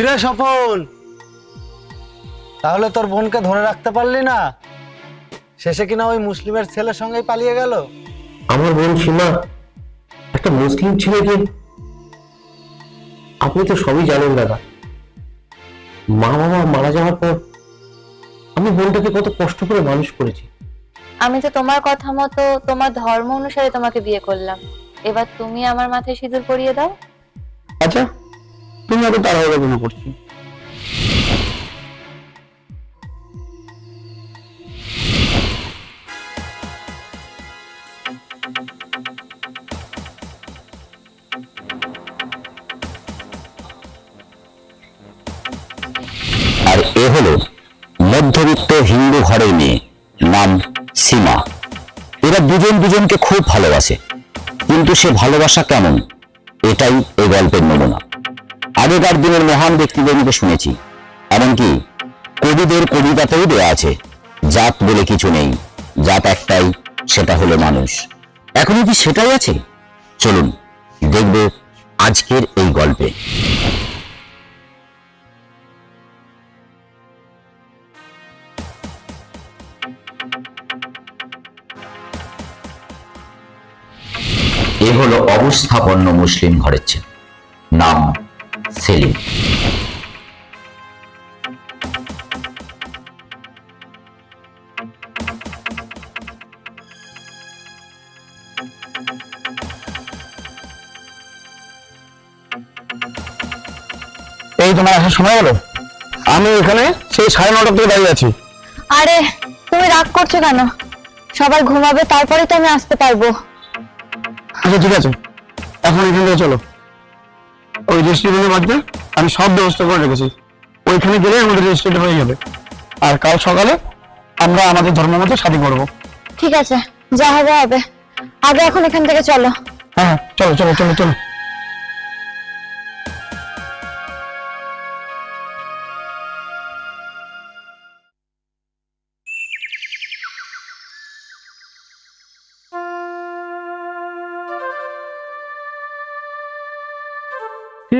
কিরে স্বপন? তাহলে তোর বোনকে ধরে রাখতে পারলি না? শেষে কিনা ওই মুসলিমের ছেলের সঙ্গেই পালিয়ে গেল? আমার বোন সীমা একটা মুসলিম ছেলেকে আপনি তো সবই জানেন দাদা। মা বাবা মারা যাওয়ার পর আমি বোনটাকে কত কষ্ট করে মানুষ করেছি। আমি তো তোমার কথা মতো তোমার ধর্ম অনুসারে তোমাকে বিয়ে করলাম। এবার তুমি আমার মাথায় সিঁদুর পরিয়ে দাও। আচ্ছা তুমি এত তাড়াহুড়ো করছি? আর এ হলো মধ্যবিত্ত হিন্দু ঘরের মেয়ে, নাম সীমা। এরা দুজন দুজনকে খুব ভালোবাসে, কিন্তু সে ভালোবাসা কেমন? এটাই এই গল্পের নমুনা। আগেকার দিনের মহান ব্যক্তিদের মুখে শুনেছি। এমনকি কবিদের কবিতাতেও দেওয়া আছে, জাত বলে কিছু নেই, জাত একটাই, সেটা হলো মানুষ। এখনও কি সেটাই আছে? চলুন, দেখব আজকের এই গল্পে। এ হলো অবস্থাপন্ন মুসলিম ঘরের ছেলে। নাম সেলিম এই তোমার আসার সময় হলো? আমি এখানে সেই সাড়ে নটা থেকে দাঁড়িয়ে আছি। আরে তুমি রাগ করছ কেন? সবাই ঘুমাবে তারপরে তো আমি আসতে পারব। আচ্ছা ঠিক আছে। এখন এখান থেকে চলো। ওই রেস্টুরেন্টের মধ্যে আমি সব ব্যবস্থা করে রেখেছি। ওইখানে গেলে আমাদের রেজিস্ট্রেট হয়ে যাবে। আর কাল সকালে আমরা আমাদের ধর্ম মতো শাদি করব। ঠিক আছে যা হবে হবে। আগে এখন এখান থেকে চলো। হ্যাঁ হ্যাঁ, চলো চলো চলো চলো।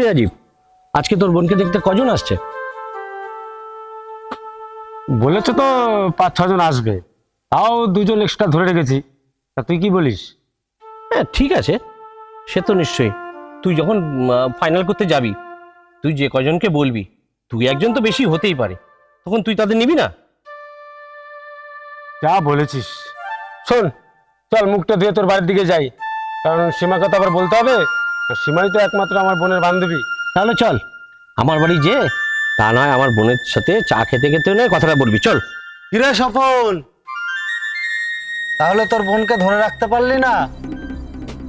রে রাজীব আজকে তোর বোনকে দেখতে কজন আসছে? বলেছে তো পাঁচ ছজন আসবে। তাও দুজন এক্সট্রা ধরে রেখেছি। তা তুই কি বলিস? হ্যাঁ ঠিক আছে। সে তো নিশ্চয়ই। তুই যখন ফাইনাল করতে যাবি তুই যে কজনকে বলবি তুই একজন তো বেশি হতেই পারে। তখন তুই তাদের নিবি না? যা বলেছিস। শোন চল মুখটা দিয়ে তোর বাড়ির দিকে যাই। কারণ সীমাকে তো আবার বলতে হবে। সীমাই তো একমাত্র আমার বোনের বান্ধবী। তাহলে চল। আমার বাড়ি যে তা নয় আমার বোনের সাথে চা খেতে খেতে নয় কথাটা বলবি চল। কিরে সফল তাহলে তোর বোনকে ধরে রাখতে পারলি না?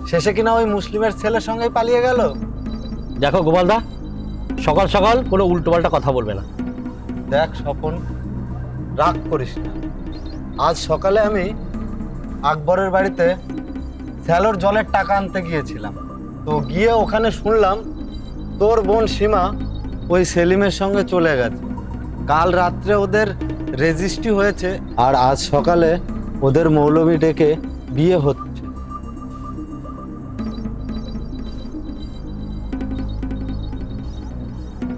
শেষে কিনা ওই মুসলিমের ছেলের সঙ্গেই পালিয়ে গেল? দেখো গোপালদা সকাল সকাল কোনো উল্টোপাল্টা কথা বলবে না। দেখ স্বপন রাগ করিস না। আজ সকালে আমি আকবরের বাড়িতে স্যালোর জলের টাকা আনতে গিয়েছিলাম। তো গিয়ে ওখানে শুনলাম তোর বোন সীমা ওই সেলিমের সঙ্গে চলে গেছে। কাল রাত্রে ওদের রেজিস্ট্রি হয়েছে আর আজ সকালে ওদের মৌলবি ডেকে বিয়ে হচ্ছে।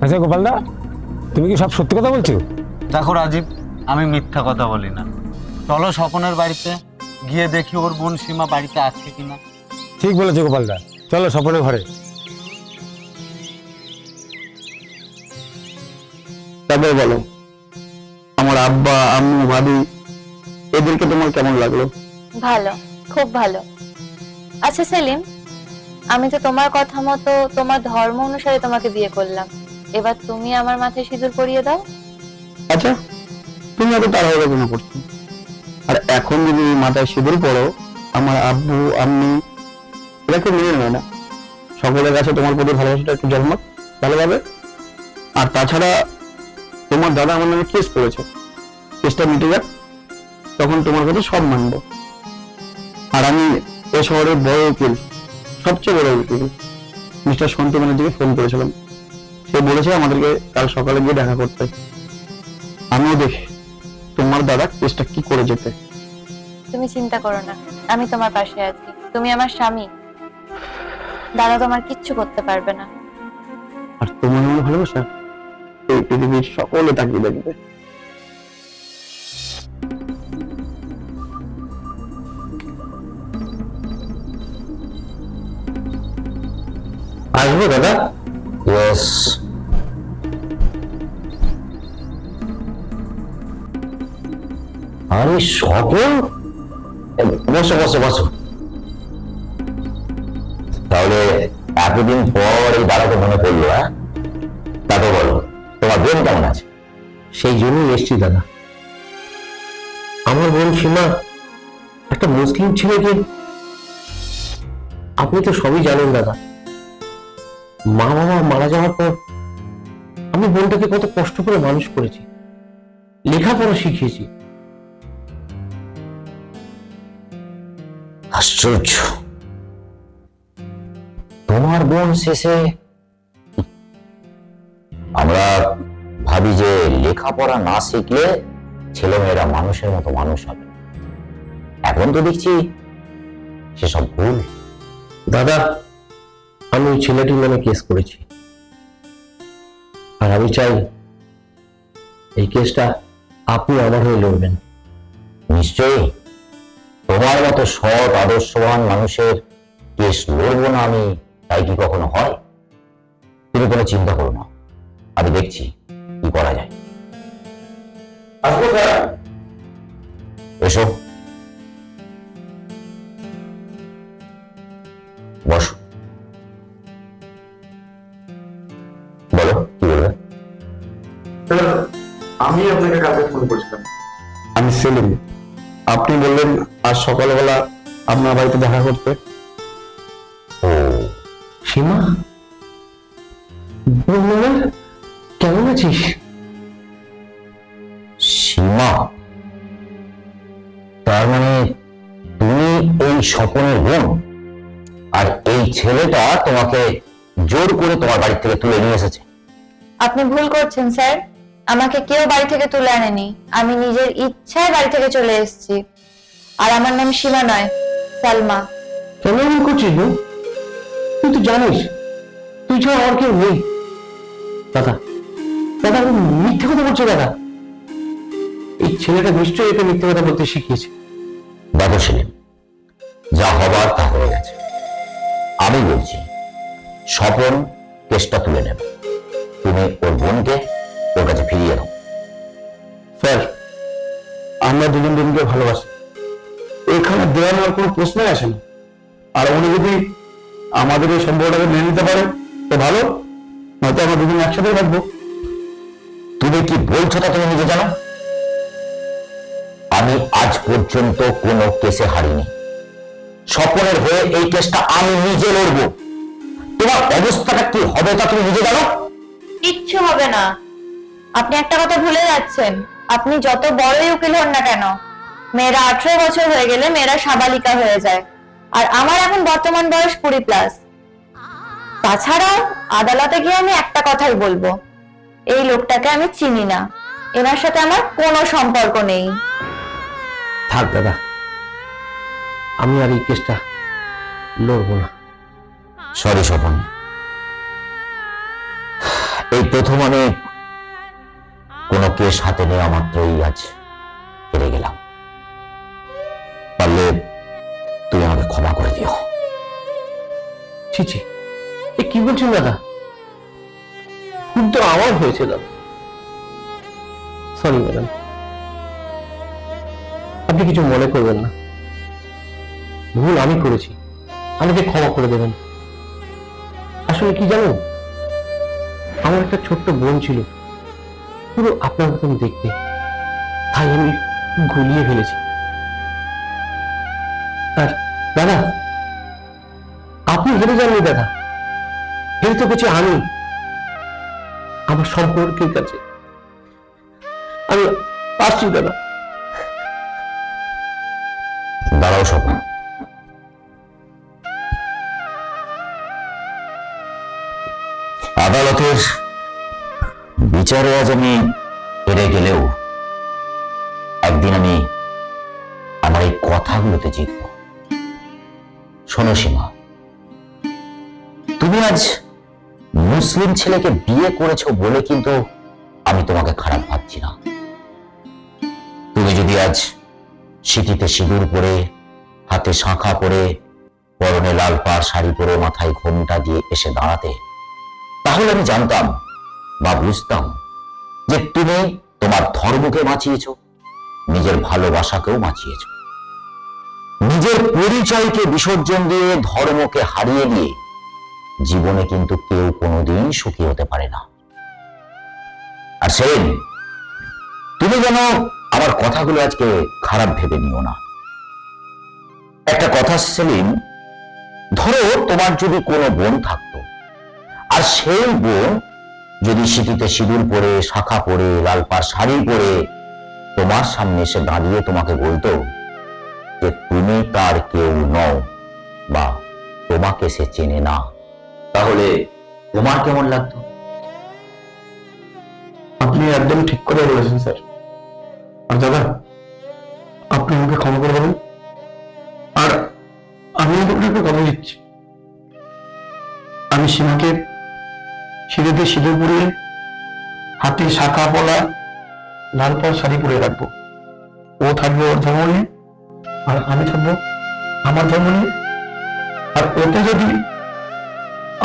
আচ্ছা গোপালদা তুমি কি সব সত্যি কথা বলছো? দেখো রাজীব আমি মিথ্যা কথা বলি না। চলো স্বপনের বাড়িতে গিয়ে দেখি ওর বোন সীমা বাড়িতে আছে কিনা। ঠিক বলেছ গোপালদা চলো স্বপনের ঘরে। তবে বলো আমার আব্বা আম্মু ভাবি এদেরকে তোমার কেমন লাগল? ভালো খুব ভালো। আচ্ছা সেলিম আমি তো তোমার কথা মতো তোমার ধর্ম অনুসারে তোমাকে বিয়ে করলাম। এবার তুমি আমার মাথায় সিঁদুর পরিয়ে দাও। আচ্ছা তুমি এত তাড়াহুড়ো কেন করছ? আর এখন যদি মাথায় সিঁদুর পড়ো আমার আব্বু আম্মি এরা কেউ মেনে নেয় না। সকলের কাছে তোমার প্রতি ভালোবাসাটা একটু জন্মাক, ভালোভাবে। আর তাছাড়া তোমার দাদা আমার নামে কেস করেছে। কেসটা মিটে যাক, তখন তোমার কাছে সব মানবো। আর আমি এ শহরের বড় উকিল, সবচেয়ে বড় উকিল। মিস্টার সন্তু ব্যানার্জিকে ফোন করেছিলাম। সে বলেছে আমাদেরকে কাল সকালে গিয়ে দেখা করতে। আমিও দেখি, তোমার দাদা কেসটা কি করে যেতে তুমি চিন্তা করো না, আমি তোমার পাশে আছি। তুমি আমার স্বামী। দাদা তোমার কিচ্ছু করতে পারবে না। আর তোমার মনে ভালোবাসা এই পৃথিবীর সকলে তাকিয়ে দেখবে। আসব দাদা? ইয়েস আরে সকল? বসো বসো বসো। তাহলে এতদিন পর এই দাদাকে মনে পড়ল হ্যাঁ? তাকে বলো তোমার বোন কেমন আছে? সেই জন্যই এসছি দাদা। আমার বোন সীমা একটা মুসলিম ছেলেকে আপনি তো সবই জানেন দাদা। মা বাবা মারা যাওয়ার পর আমি বোনটাকে কত কষ্ট করে মানুষ করেছি লেখাপড়া শিখিয়েছি। আশ্চর্য। তোমার বোন শেষে আমরা ভাবি যে লেখাপড়া না শিখলে ছেলেমেয়েরা মানুষের মতো মানুষ হবে। এখন তো দেখছি সেসব ভুল। দাদা আমি ওই ছেলেটির নামে কেস করেছি। আর আমি চাই এই কেসটা আপনি আমার হয়ে লড়বেন। নিশ্চয়ই। তোমার মতো সৎ আদর্শবান মানুষের কেস লড়বো না আমি। তাই কি কখনো হয়? তুমি কোনো চিন্তা করো না। আমি দেখছি কি করা যায়। আসব এসো। বসো। বলো কি বলবে? আমি আপনাকে কালকে ফোন করেছিলাম। আমি সেলিম। আপনি বললেন আজ সকালবেলা আপনার বাড়িতে দেখা করতে। সীমা? কেমন আছিস? সীমা? তার মানে তুমি এই স্বপনের বোন? আর এই ছেলেটা তোমাকে জোর করে তোমার বাড়ি থেকে তুলে নিয়ে এসেছে। আপনি ভুল করছেন স্যার। আমাকে কেউ বাড়ি থেকে তুলে আনেনি। আমি নিজের ইচ্ছায় বাড়ি থেকে চলে এসেছি। আর আমার নাম সীমা নয় সালমা। কেন করছিস তুই তো জানিস তুই ছাড়া আর কেউ নেই। দাদা দাদা মিথ্যে কথা বলছো দাদা এই ছেলেটা নিশ্চয়ই একে মিথ্যে কথা বলতে শিখিয়েছে। দেখো সেলিম যা হবার তা হয়ে গেছে। আমি বলছি স্বপন কেসটা তুলে নেবে। তুমি ওর বোনকে ওর কাছে ফিরিয়ে দাও। স্যার আমরা দুজন দুজনকে ভালোবাসি। এখানে দেওয়া নেওয়ার কোনো প্রশ্নই আসে না। আর উনি যদি আমাদের এই সম্পর্কটাকে মেনে নিতে পারে, তো ভালো। নয়তো আমরা দুজন একসাথে থাকব। তুমি কি বলছো তা তুমি নিজে জানো? আমি আজ পর্যন্ত কোনো কেসে হারিনি। স্বপনের হয়ে এই কেসটা আমি নিজে লড়বো। তোমার অবস্থাটা কি হবে তা তুমি নিজে জানো? কিচ্ছু হবে না। আপনি একটা কথা ভুলে যাচ্ছেন। আপনি যত বড়ই উকিল হন না কেন, মেয়েরা আঠারো বছর হয়ে গেলে মেয়েরা সাবালিকা হয়ে যায়। আর আমার এখন বর্তমান বয়স কুড়ি প্লাস তাছাড়াও আদালতে গিয়ে আমি একটা কথাই বলব এই লোকটাকে আমি চিনি না। এনার সাথে আমার কোনো সম্পর্ক নেই। থাক দাদা আমি আর এই কেসটা লড়বো না। সরি স্বপন। এই প্রথম আমি কোনো কেস হাতে নেওয়া মাত্রই আজ হেরে গেলাম। পারলে ক্ষমা করে দিও। ছি ছি। এ কি বলছেন, দাদা? ভুল আমার হয়েছে, দাদা। সরি ম্যাডাম আপনি কিছু মনে করবেন না। ভুল আমি করেছি। আমাকে ক্ষমা করে দেবেন। আসলে কি জানেন আমার একটা ছোট্ট বোন ছিল। পুরো আপনার মতন দেখতে। তাই আমি গুলিয়ে ফেলেছি। আর দাদা আপনি হেরে যাননি দাদা হেরে তো গেছি আমি আমার সম্পর্কের কাছে। আমি আসছি দাদা। দাঁড়াও স্বপন। আদালতের বিচারে আজ আমি হেরে গেলেও একদিন আমি আমার এই কথাগুলোতে জিতব। শোনো সীমা তুমি আজ মুসলিম ছেলেকে বিয়ে করেছ বলে কিন্তু আমি তোমাকে খারাপ ভাবছি না। তুমি যদি আজ সিটিতে সিঁদুর পরে, হাতে শাঁখা পরে, পরনে লাল পাড় শাড়ি পরে মাথায় ঘোমটা দিয়ে এসে দাঁড়াতে, তাহলে আমি জানতাম বা বুঝতাম যে তুমি তোমার ধর্মকে বাঁচিয়েছ নিজের ভালোবাসাকেও বাঁচিয়েছ নিজের পরিচয়কে বিসর্জন দিয়ে ধর্মকে হারিয়ে দিয়ে জীবনে কিন্তু কেউ কোনোদিন সুখী হতে পারে না। আর সেদিন তুমি যেন আমার কথাগুলো আজকে খারাপ ভেবে নিও না। একটা কথা সেলিম ধরো তোমার যদি কোনো বোন থাকতো, আর সেই বোন যদি সিটিতে সিঁদুর পরে, শাখা পরে, লাল পাড় শাড়ি পরে তোমার সামনে এসে দাঁড়িয়ে তোমাকে বলতো যে তুমি তার কেউ নও, বা তোমাকে সে চেনে না। তাহলে তোমার কেমন লাগতো? আপনি একদম ঠিক করে বলেছেন, স্যার। আর দাদা, আপনি আমাকে ক্ষমা করে দেবেন। আর আমি আপনাকে কথা দিচ্ছি। আমি সীমাকে সিঁড়িতে সিঁদুর পরিয়ে হাতে শাখা পলা, লাল পাড় শাড়ি পরে রাখব। ও থাকবে ওর আর আমি থাকব আমার ধর্ম নিয়ে আর ওতে যদি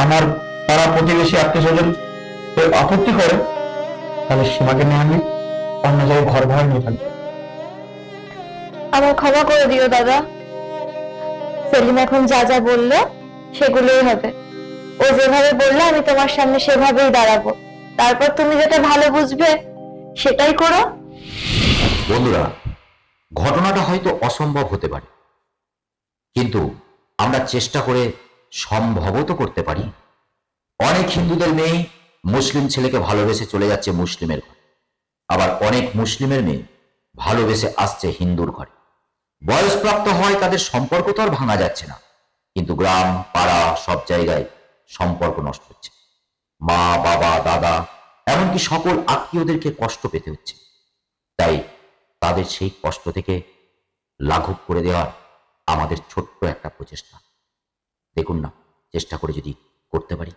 আমার পাড়া প্রতিবেশী আত্মীয় স্বজন কেউ আপত্তি করে তাহলে সীমাকে নিয়ে আমি অন্য জায়গায় ঘর ভাড়া নিয়ে থাকব। আমার ক্ষমা করে দিও দাদা। সেলিম এখন যা যা বলল সেগুলোই হবে। ও যেভাবে বলল আমি তোমার সামনে সেভাবেই দাঁড়াবো। তারপর তুমি যেটা ভালো বুঝবে সেটাই করো। বন্ধুরা ঘটনাটা হয়তো অসম্ভব হতে পারে। কিন্তু আমরা চেষ্টা করে সম্ভবও তো করতে পারি। অনেক হিন্দুদের মেয়ে মুসলিম ছেলেকে ভালোবেসে চলে যাচ্ছে মুসলিমের ঘরে। আবার অনেক মুসলিমের মেয়ে ভালোবেসে আসছে হিন্দুর ঘরে। বয়সপ্রাপ্ত হয় তাদের সম্পর্ক তো আর ভাঙা যাচ্ছে না। কিন্তু গ্রাম, পাড়া, সব জায়গায় সম্পর্ক নষ্ট হচ্ছে। মা, বাবা, দাদা, এমনকি সকল আত্মীয়দেরকে কষ্ট পেতে হচ্ছে। তাই তাদের সেই কষ্ট থেকে লাঘব করে দেওয়ার আমাদের ছোট্ট একটা প্রচেষ্টা। দেখুন না, চেষ্টা করে যদি করতে পারি।